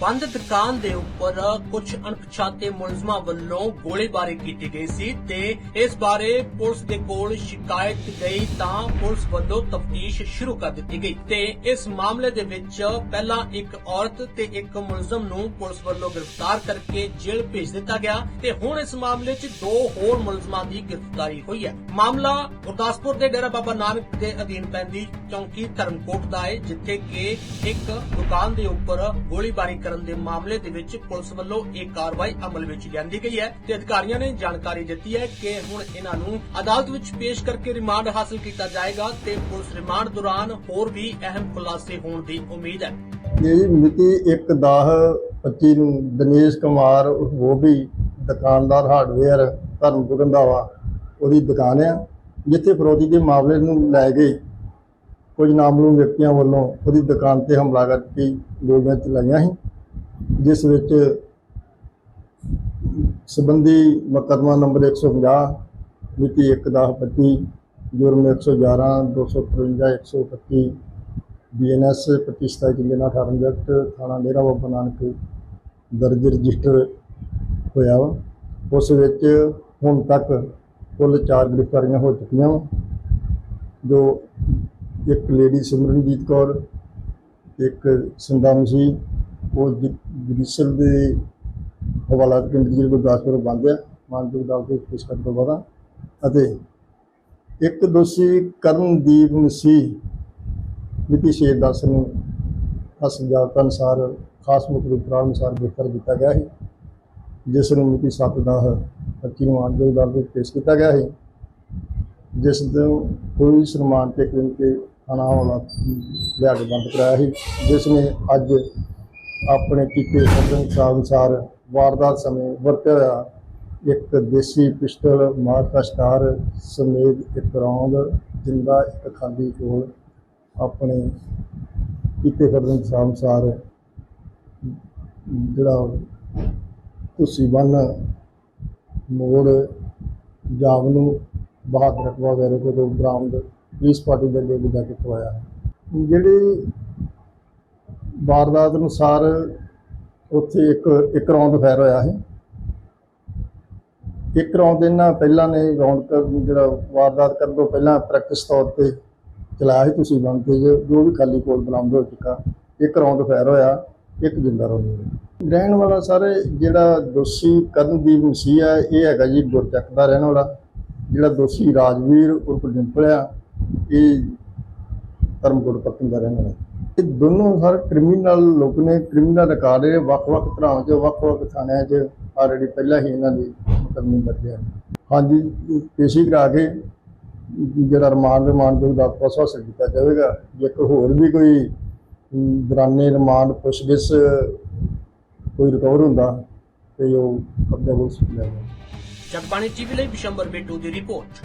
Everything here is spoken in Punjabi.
ਬੰਦ ਦੁਕਾਨ ਦੇ ਉੱਪਰ ਕੁਝ ਅਣਪਛਾਤੇ ਮੁਲਜ਼ਮਾਂ ਵੱਲੋਂ ਗੋਲੀਬਾਰੀ ਕੀਤੀ ਗਈ ਸੀ ਤੇ ਇਸ ਬਾਰੇ ਪੁਲਿਸ ਦੇ ਕੋਲ ਸ਼ਿਕਾਇਤ ਗਈ ਤਾਂ ਪੁਲਿਸ ਵੱਲੋਂ ਤਫਤੀਸ਼ ਸ਼ੁਰੂ ਕਰ ਦਿੱਤੀ ਗਈ। ਤੇ ਇਸ ਮਾਮਲੇ ਦੇ ਵਿੱਚ ਪਹਿਲਾਂ ਇੱਕ ਔਰਤ ਤੇ ਇੱਕ ਮੁਲਜ਼ਮ ਨੂੰ ਪੁਲਿਸ ਵੱਲੋਂ ਗ੍ਰਿਫਤਾਰ ਕਰਕੇ ਜੇਲ੍ਹ ਭੇਜ ਦਿੱਤਾ ਗਿਆ ਤੇ ਹੁਣ ਇਸ ਮਾਮਲੇ 'ਚ ਦੋ ਹੋਰ ਮੁਲਜ਼ਮਾਂ ਦੀ ਗ੍ਰਿਫਤਾਰੀ ਹੋਈ ਹੈ। ਮਾਮਲਾ ਗੁਰਦਾਸਪੁਰ ਦੇ ਡੇਰਾ ਬਾਬਾ ਨਾਨਕ ਦੇ ਅਧੀਨ ਪੈਂਦੀ ਚੌਂਕੀ ਧਰਮਕੋਟ ਦਾ ਹੈ, ਜਿੱਥੇ ਕਿ ਇੱਕ ਦੁਕਾਨ ਦੇ ਉੱਪਰ ਗੋਲੀਬਾਰੀ ਕਰਨ ਦੇ ਮਾਮਲੇ ਦੇ ਵਿੱਚ ਪੁਲਿਸ ਵੱਲੋਂ ਇਹ ਕਾਰਵਾਈ ਅਮਲ ਵਿੱਚ ਲਿਆਂਦੀ ਗਈ ਹੈ ਤੇ ਅਧਿਕਾਰੀਆਂ ਨੇ ਜਾਣਕਾਰੀ ਦਿੱਤੀ ਹੈ ਕਿ ਹੁਣ ਇਹਨਾਂ ਨੂੰ ਅਦਾਲਤ ਵਿੱਚ ਪੇਸ਼ ਕਰਕੇ ਰਿਮਾਂਡ ਹਾਸਲ ਕੀਤਾ ਜਾਏਗਾ ਤੇ ਪੁਲਿਸ ਰਿਮਾਂਡ ਦੌਰਾਨ ਹੋਰ ਵੀ ਅਹਿਮ ਖੁਲਾਸੇ ਹੋਣ ਦੀ ਉਮੀਦ ਹੈ। ਇਹ ਮਿਤੀ 1/10/25 ਨੂੰ ਦਿਨੇਸ਼ ਕੁਮਾਰ ਉਹ ਵੀ ਦੁਕਾਨਦਾਰ, ਹਾਰਡਵੇਅਰ ਧਰਮਪੁਰ ਰੰਧਾਵਾ ਉਹਦੀ ਦੁਕਾਨ ਆ, ਜਿੱਥੇ ਫਰੋਦੀ ਦੇ ਮਾਮਲੇ ਨੂੰ ਲੈ ਕੇ ਕੁਝ ਨਾਮਲੂਮ ਵਿਅਕਤੀਆਂ ਵੱਲੋਂ ਉਹਦੀ ਦੁਕਾਨ ਤੇ ਹਮਲਾ ਕਰਕੇ ਗੋਲੀਆਂ ਚਲਾਈਆਂ ਸੀ। ਜਿਸ ਵਿੱਚ ਸਬੰਧੀ ਮੁਕੱਦਮਾ ਨੰਬਰ 150 ਮਿਤੀ 1/10/25 ਜੁਰਮ 111 253 131 ਬੀਐਨਐਸ 25 ਜ਼ਿਲ੍ਹੇ ਨਾਲ 18 ਜਗਤ ਥਾਣਾ ਡੇਰਾ ਬਾਬਾ ਨਾਨਕ ਦਰਜ ਰਜਿਸਟਰ ਹੋਇਆ ਵਾ। ਉਸ ਵਿੱਚ ਹੁਣ ਤੱਕ ਕੁੱਲ 4 ਗ੍ਰਿਫਤਾਰੀਆਂ ਹੋ ਚੁੱਕੀਆਂ ਵਾ, ਜੋ ਇੱਕ ਲੇਡੀ ਸਿਮਰਨਜੀਤ ਕੌਰ, ਇੱਕ ਸਿੰਦਾ ਮਸੀਹ ਉਹ ਜ- ਜੁਡੀਸ਼ਲ ਦੇ ਹਵਾਲਾ ਕੇਂਦਰ ਜ਼ਿਲ੍ਹੇ ਗੁਰਦਾਸਪੁਰ ਬੰਦ ਆ, ਮਾਨਯੋਗ ਅਦਾਲਤ ਦੇ ਪੇਸ਼ ਕਰਨ ਤੋਂ ਬਾਅਦ ਅਤੇ ਇੱਕ ਦੋਸ਼ੀ ਕਰਨਦੀਪ ਮਸੀਹ ਮਿਤੀ ਛੇ ਦਸ ਨੂੰ ਹਸਜਾਤ ਅਨੁਸਾਰ, ਖਾਸ ਮੁਕਰੀ ਪ੍ਰਾਣ ਅਨੁਸਾਰ ਗ੍ਰਿਫਤਾਰ ਕੀਤਾ ਗਿਆ ਹੈ ਜਿਸ ਨੂੰ ਮਿਤੀ 7 ਦਾ 25 ਨੂੰ ਮਾਨਯੋਗ ਅਦਾਲਤ ਵਿੱਚ ਪੇਸ਼ ਕੀਤਾ ਗਿਆ ਹੈ ਜਿਸ ਨੂੰ ਕੋਈ ਸਨਮਾਨ ਤੇ ਕਲਿੰਗ ਕੇ ਥਾਣਾ ਵਾਲਾ ਲਿਆ ਕੇ ਬੰਦ ਕਰਾਇਆ ਸੀ, ਜਿਸ ਨੇ ਅੱਜ ਆਪਣੇ ਕੀਤੇ ਸਦਨ ਅਨੁਸਾਰ ਵਾਰਦਾਤ ਸਮੇਂ ਵਰਤਿਆ ਹੋਇਆ ਇੱਕ ਦੇਸੀ ਪਿਸਟਲ ਮਾਰਕਸਟਾਰ ਸਮੇਤ ਇੱਕ ਰੌਂਦ ਜਿੰਦਾ ਇੱਕ ਖਾਲੀ ਕੋਲ ਆਪਣੇ ਕੀਤੇ ਸਦਨ ਸਾਹਿਬ ਅਨੁਸਾਰ ਜਿਹੜਾ ਤੁਸੀਂ ਬੰਨ, ਮੋੜ ਜਾਮ ਨੂੰ ਬਹਾਦਰ ਰਕਬਾ ਵਗੈਰਾ ਕੋ ਤੋਂ ਬਰਾਮਦ ਪੁਲਿਸ ਪਾਰਟੀ ਦੇ ਅੱਗੇ ਜਾ ਕੇ ਖਵਾਇਆ ਹੈ ਜਿਹੜੀ ਵਾਰਦਾਤ ਅਨੁਸਾਰ ਉੱਥੇ ਇੱਕ ਇੱਕ ਰੌਂਦ ਫੈਰ ਹੋਇਆ ਹੈ ਇੱਕ ਰੌਂਦ ਇਹਨਾਂ ਪਹਿਲਾਂ ਨੇ ਰੌਂਦ ਕਰ ਜਿਹੜਾ ਵਾਰਦਾਤ ਕਰਨ ਤੋਂ ਪਹਿਲਾਂ ਪ੍ਰੈਕਟਿਸ ਤੌਰ ਤੇ ਚਲਾਇਆ ਸੀ ਤੁਸੀਂ ਬੰਦੇ ਜੋ ਵੀ ਖਾਲੀ ਕੋਲ ਬਰਾਮਦ ਹੋ ਚੁੱਕਾ, ਇੱਕ ਰੌਂਦ ਫੈਰ ਹੋਇਆ, ਇੱਕ ਜਿੰਦਾ ਰੌਂਦ ਰਹਿਣ ਵਾਲਾ ਸਾਰੇ ਜਿਹੜਾ ਦੋਸ਼ੀ ਕਰਨਦੀਪ ਮਸੀਹ ਹੈ ਇਹ ਹੈਗਾ ਜੀ ਗੁਰਚੱਕ ਦਾ ਰਹਿਣ ਵਾਲਾ, ਜਿਹੜਾ ਦੋਸ਼ੀ ਰਾਜਵੀਰ ਉਰਫ ਡਿੰਪਲ ਆ, ਇਹ ਧਰਮਕੋਟ ਪੱਤਨ ਦਾ ਰਹਿਣ ਵਾਲਾ। ਇਹ ਦੋਨੋਂ ਸਰ ਕ੍ਰਿਮੀਨਲ ਲੋਕ ਨੇ ਕ੍ਰਿਮੀਨਲ ਰਿਕਾਰਡ ਇਹ ਵੱਖ-ਵੱਖ ਤਰ੍ਹਾਂ 'ਚ ਵੱਖ-ਵੱਖ ਥਾਣਿਆਂ 'ਚ ਆਲਰੇਡੀ ਪਹਿਲਾਂ ਹੀ ਇਹਨਾਂ ਦੀ ਮੁਕੱਦਮੇ ਦਰਜ ਹੈ। ਹਾਂਜੀ ਪੇਸ਼ੀ ਕਰਾ ਕੇ ਜਿਹੜਾ ਰਿਮਾਂਡ ਰਿਮਾਂਡ ਦੇ ਦਾ ਪਾਸਾ ਹਾਸਲ ਕੀਤਾ ਜਾਵੇਗਾ। ਜੇਕਰ ਹੋਰ ਵੀ ਕੋਈ ਅਮ, ਦੌਰਾਨੇ ਰਿਮਾਂਡ ਪੁੱਛਗਿੱਛ ਕੋਈ ਰਿਕਵਰ ਹੁੰਦਾ ਤੇ ਉਹ ਕਬਜ਼ਾ ਹੋ ਸਕਦਾ ਹੈ ਜਗਬਾਣੀ ਟੀਵੀ ਲਈ ਬਿਸ਼ੰਬਰ ਬੇਟੂ ਦੀ ਰਿਪੋਰਟ।